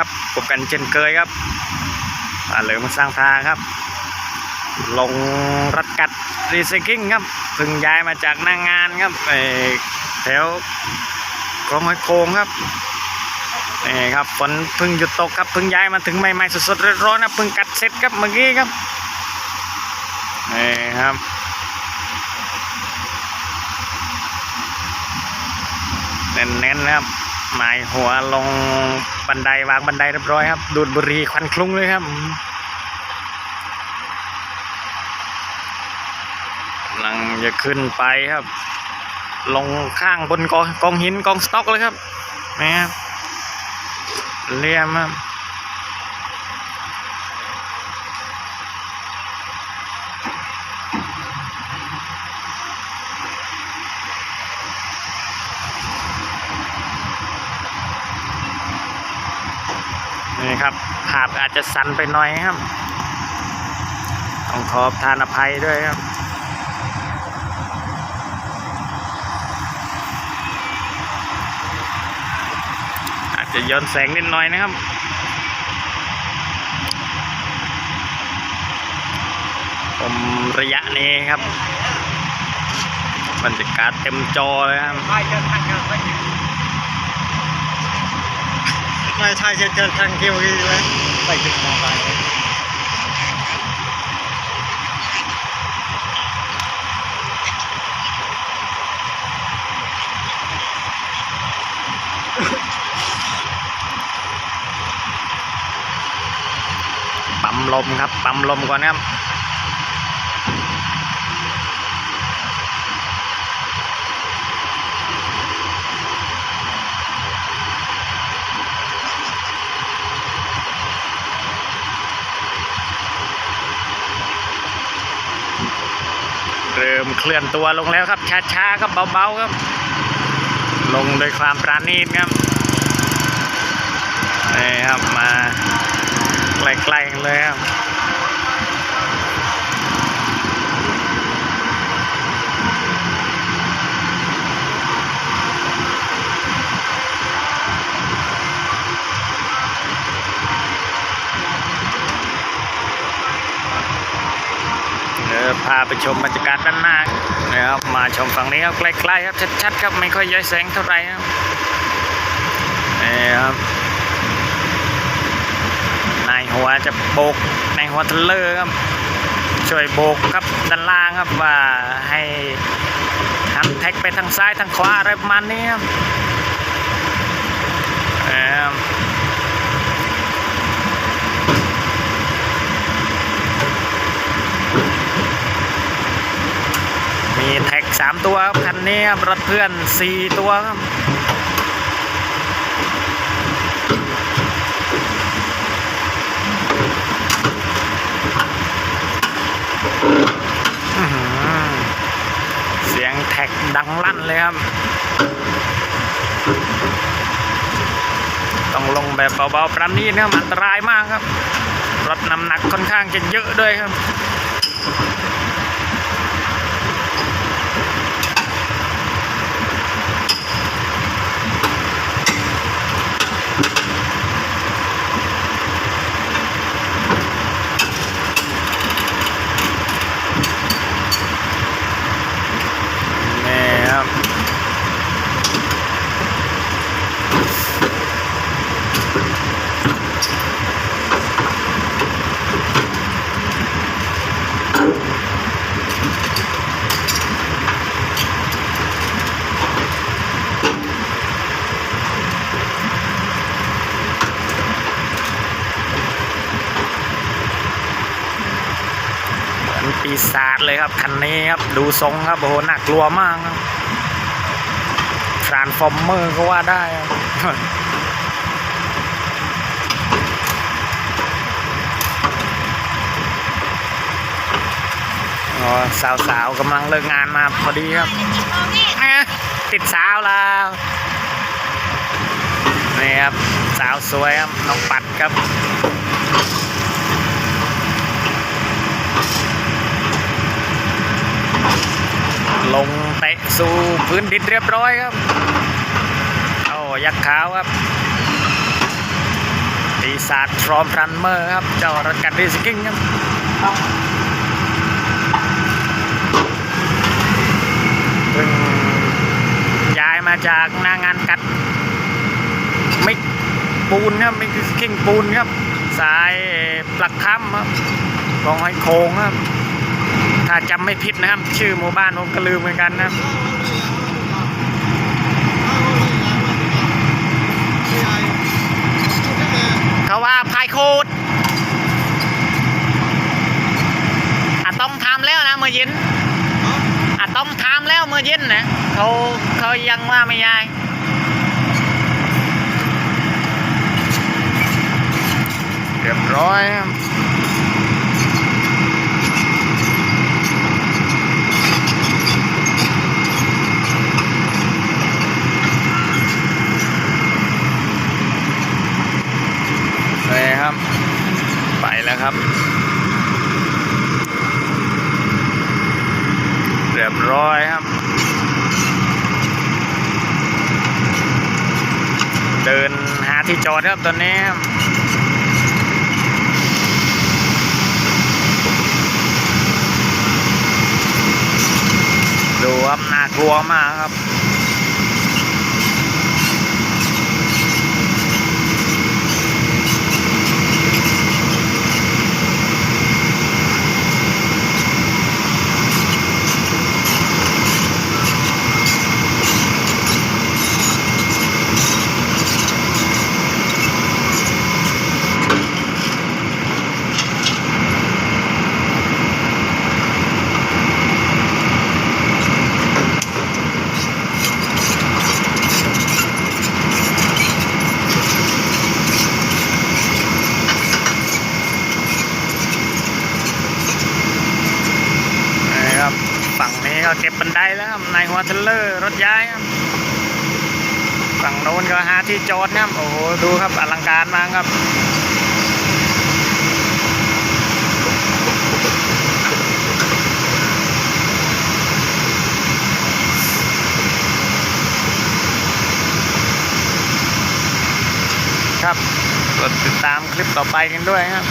ครับพบกันเช่นเคยครับอ่าเหลือมาสร้างทางครับ ลงรัดกัดรีไซคิงครับเพิ่งย้ายมาจากหน้างงานครับเอ่อแถวคลองหอยโคงครับนี่ครับฝนเพิ่งหยุดตกครับเพิ่งย้ายมาถึงใหม่ๆสดๆร้อนๆนะเพิ่งกัดเสร็จครับเมื่อกี้ครับนี่ครับเน้นๆนะครับหมายหัวลง บันไดวางบันไดเรียบร้อยครับดูดบุหรี่ควันคลุ้งเลยครับกำลังจะขึ้นไปครับ ลงข้างบนกองกองหินกองสต็อกเลยครับนะครับเรียมครับ ครับภาพอาจจะสั่นไปหน่อยครับ ต้องขอทานอภัยด้วยครับอาจจะย้อนแสงนิดหน่อยนะครับผมระยะนี้ครับบรรยากาศเต็มจอเลยครับ ไม่เดินทางกันไม่ถึงไม่ใช่จะเดินทางเที่ยวเลยไปถึงมองไปปั๊มลมครับ ปั๊มลมก่อนครับ เริ่มเคลื่อนตัวลงแล้วครับ ช้าๆครับเบาๆครับ ลงโดยความปราณีตครับนี่ครับมาใกล้ๆเลยครับ พาไปชมบรรยากาศด้านหน้านะครับมาชมฝั่งนี้ครับใกล้ๆครับชัดๆครับไม่ค่อยย้อยแสงเท่าไหร่ครับนี่ครับนายหัวจะโบกนายหัวทะเลอร์ครับช่วยโบกครับด้านล่างครับว่าให้หันแท็กไปทางซ้ายทางขวาอะไรประมาณนี้ครับนี่ครับ มีแท็ก สามตัวครับคันนี้ครับรถเพื่อนสี่ตัวครับเสียงแท็กดังลั่นเลยครับ ต้องลงแบบเบาๆประณีตนะครับอันตรายมากครับ รถน้ำหนักค่อนข้างจะเยอะด้วยครับ ปีศาจเลยครับคันนี้ครับดูทรงครับโอ้โหน่ากลัวมากครับทรานส์ฟอร์เมอร์ก็ว่าได้ครับอ๋อสาวๆกำลังเลิกงานมาพอดีครับ ติดสาวแล้วนี่ครับ สาวสวยครับ น้องปัดครับ ลงเตะสู่พื้นดินเรียบร้อยครับ โอ้ยักษ์ขาวครับปีศาจทรอมรันเมอร์ครับ เจ้ารถกัดรีสกิ้งครับเพิ่งย้ายมาจากหน้างานกัดมิกปูนครับมิกสกิ้งปูนครับ สายปลักค้ำครับกองหอโค้งครับ ถ้าจำไม่ผิดนะครับ ชื่อหมู่บ้านผมก็ลืมเหมือนกันนะครับเขาว่าพายโคดอาต้องทำแล้วนะเมื่อเย็นอาต้องทำแล้วเมื่อเย็นนะเขาเขายังว่าไม่ยายเรียบร้อยครับเลยครับ ไปแล้วครับ เรียบร้อยครับ เดินหาที่จอดครับตอนนี้ดูครับน่ากลัวมากครับ นี่ครับ ฝั่งนี้ ก็เก็บบันไดแล้วครับในหัวเทเลอร์รถย้ายฝั่งโน้นก็หาที่จอดนะครับโอ้โหดูครับอลังการมากครับครับกดติดตามคลิปต่อไปกันด้วยครับ